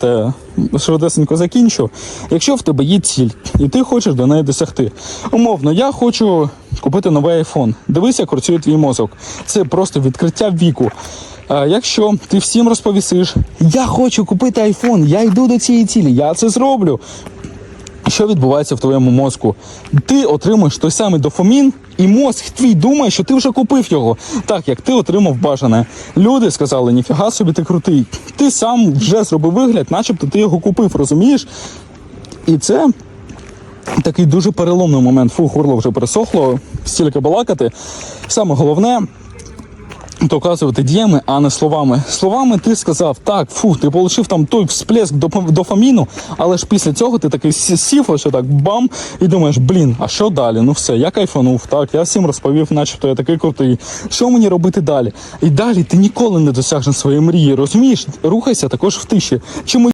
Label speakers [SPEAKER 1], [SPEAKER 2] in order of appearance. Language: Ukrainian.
[SPEAKER 1] Те швидесенько закінчу. Якщо в тебе є ціль, і ти хочеш до неї досягти. Умовно, я хочу купити новий айфон. Дивися, як працює твій мозок. Це просто відкриття віку. А якщо ти всім розповісиш, я хочу купити айфон, я йду до цієї цілі, я це зроблю. Що відбувається в твоєму мозку? Ти отримуєш той самий дофамін, і мозк твій думає, що ти вже купив його, так як ти отримав бажане. Люди сказали, ніфіга собі ти крутий. Ти сам вже зробив вигляд, начебто ти його купив, розумієш? І це такий дуже переломний момент. Фу, горло вже пересохло, стільки балакати. Саме головне. Доказувати діями, а не словами. Словами ти сказав, так, фу, ти отримав там той всплеск дофа- дофаміну, але ж після цього ти такий сі- сів, ось так бам, і думаєш, блін, а що далі? Ну все, я кайфанув, так, я всім розповів, начебто я такий крутий. Що мені робити далі? І далі ти ніколи не досягнеш своєї мрії, розумієш? Рухайся також в тиші. Чому